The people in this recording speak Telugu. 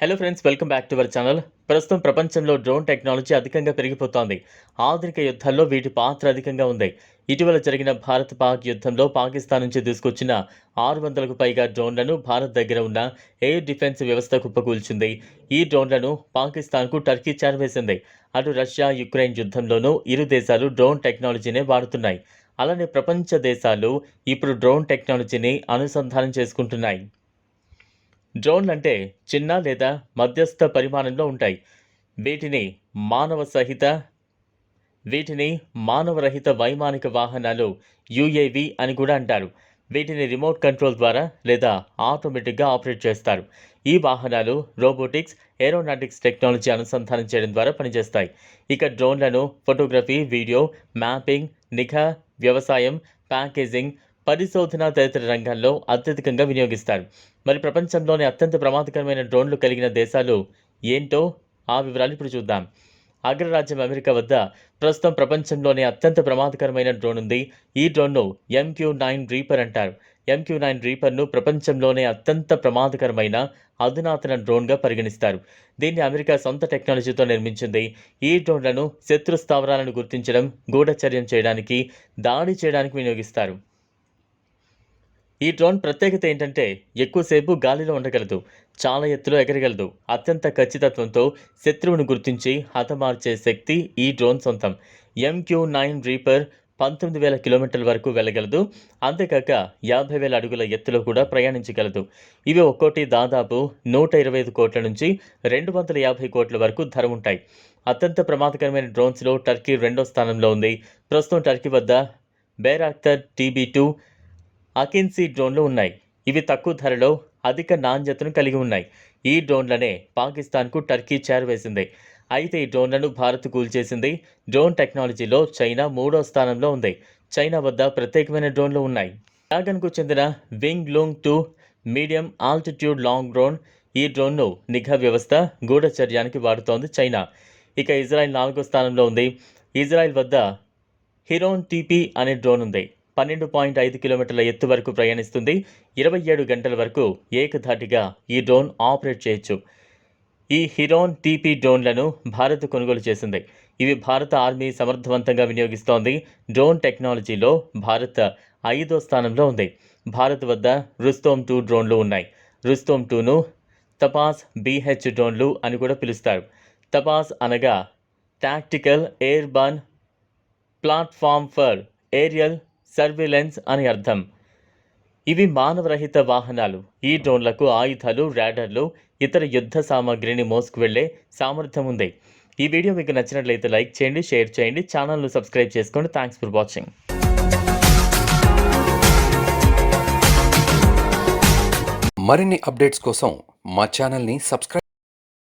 Hello friends welcome back to our channel ప్రస్తుతం ప్రపంచంలో డ్రోన్ టెక్నాలజీ అధికంగా పెరిగిపోతోంది. ఆధునిక యుద్ధాల్లో వీటి పాత్ర అధికంగా ఉంది. ఇటీవల జరిగిన భారత్ పాక్ యుద్ధంలో పాకిస్తాన్ నుంచి తీసుకొచ్చిన ఆరు వందలకు పైగా డ్రోన్లను భారత్ దగ్గర ఉన్న ఎయిర్ డిఫెన్స్ వ్యవస్థ కుప్పకూల్చింది. ఈ డ్రోన్లను పాకిస్తాన్కు టర్కీ చేరవేసింది. అటు రష్యా యుక్రెయిన్ యుద్ధంలోనూ ఇరు దేశాలు డ్రోన్ టెక్నాలజీనే వాడుతున్నాయి. అలానే ప్రపంచ దేశాలు ఇప్పుడు డ్రోన్ టెక్నాలజీని అనుసంధానం చేసుకుంటున్నాయి. డ్రోన్లు అంటే చిన్న లేదా మధ్యస్థ పరిమాణంలో ఉంటాయి. వీటిని మానవ సహిత వీటిని మానవరహిత వైమానిక వాహనాలు యుఏవి అని కూడా అంటారు. వీటిని రిమోట్ కంట్రోల్ ద్వారా లేదా ఆటోమేటిక్గా ఆపరేట్ చేస్తారు. ఈ వాహనాలు రోబోటిక్స్ ఏరోనాటిక్స్ టెక్నాలజీ అనుసంధానం చేయడం ద్వారా పనిచేస్తాయి. ఇక డ్రోన్లను ఫోటోగ్రఫీ వీడియో మ్యాపింగ్ నిఘా వ్యవసాయం ప్యాకేజింగ్ పరిశోధన తదితర రంగాల్లో అత్యధికంగా వినియోగిస్తారు. మరి ప్రపంచంలోని అత్యంత ప్రమాదకరమైన డ్రోన్లు కలిగిన దేశాలు ఏంటో ఆ వివరాలు ఇప్పుడు చూద్దాం. అగ్రరాజ్యం అమెరికా వద్ద ప్రస్తుతం ప్రపంచంలోనే అత్యంత ప్రమాదకరమైన డ్రోన్ ఉంది. ఈ డ్రోన్ను ఎంక్యూ నైన్ రీపర్ అంటారు. ఎంక్యూ నైన్ రీపర్ను ప్రపంచంలోనే అత్యంత ప్రమాదకరమైన అధునాతన డ్రోన్గా పరిగణిస్తారు. దీన్ని అమెరికా సొంత టెక్నాలజీతో నిర్మించింది. ఈ డ్రోన్లను శత్రు స్థావరాలను గుర్తించడం గూఢచర్యం చేయడానికి దాడి చేయడానికి వినియోగిస్తారు. ఈ డ్రోన్ ప్రత్యేకత ఏంటంటే ఎక్కువసేపు గాలిలో ఉండగలదు చాలా ఎత్తులో ఎగరగలదు. అత్యంత ఖచ్చితత్వంతో శత్రువును గుర్తించి హతమార్చే శక్తి ఈ డ్రోన్ సొంతం. ఎంక్యూ నైన్ రీపర్ పంతొమ్మిది వేల కిలోమీటర్ల వరకు వెళ్ళగలదు అంతేకాక యాభై వేల అడుగుల ఎత్తులో కూడా ప్రయాణించగలదు. ఇవి ఒక్కోటి దాదాపు నూట ఇరవై ఐదు కోట్ల నుంచి రెండు వందల యాభై కోట్ల వరకు ధర ఉంటాయి. అత్యంత ప్రమాదకరమైన డ్రోన్స్లో టర్కీ రెండో స్థానంలో ఉంది. ప్రస్తుతం టర్కీ వద్ద బేరాక్టర్ టీబీ టూ అకిన్సీ డ్రోన్లు ఉన్నాయి. ఇవి తక్కువ ధరలో అధిక నాణ్యతను కలిగి ఉన్నాయి. ఈ డ్రోన్లనే పాకిస్తాన్కు టర్కీ చేరవేసింది అయితే ఈ డ్రోన్లను భారత్ కూల్చేసింది డ్రోన్ టెక్నాలజీలో చైనా మూడో స్థానంలో ఉంది. చైనా వద్ద ప్రత్యేకమైన డ్రోన్లు ఉన్నాయి. డ్రాగన్కు చెందిన Wing Loong two medium altitude long drone ఈ డ్రోన్ను నిఘా వ్యవస్థ గూఢచర్యానికి వాడుతోంది చైనా. ఇక ఇజ్రాయెల్ నాలుగో స్థానంలో ఉంది. ఇజ్రాయెల్ వద్ద హిరోన్ టీపీ అనే డ్రోన్ ఉంది. పన్నెండు పాయింట్ ఐదు కిలోమీటర్ల ఎత్తు వరకు ప్రయాణిస్తుంది. ఇరవై ఏడు గంటల వరకు ఏకధాటిగా ఈ డ్రోన్ ఆపరేట్ చేయొచ్చు. ఈ హిరోన్ టీపీ డ్రోన్లను భారత్ కొనుగోలు చేసింది. ఇవి భారత ఆర్మీ సమర్థవంతంగా వినియోగిస్తోంది. డ్రోన్ టెక్నాలజీలో భారత్ ఐదో స్థానంలో ఉంది. భారత్ వద్ద రుస్తోమ్ టూ డ్రోన్లు ఉన్నాయి. రుస్తోమ్ టూను తపాస్ బీహెచ్ డ్రోన్లు అని కూడా పిలుస్తారు. తపాస్ అనగా tactical airborne platform for aerial surveillance అని అర్థం. ఇవి మానవరహిత వాహనాలు. ఈ డ్రోన్లకు ఆయుధాలు ర్యాడర్లు ఇతర యుద్ధ సామాగ్రిని మోసుకు వెళ్ళే సామర్థ్యం ఉంది. ఈ వీడియో మీకు నచ్చినట్లయితే లైక్ చేయండి షేర్ చేయండి ఛానల్ను సబ్స్క్రైబ్ చేసుకోండి. Thanks for watching. మరిన్ని అప్డేట్స్ కోసం మా ఛానల్ని సబ్స్క్రైబ్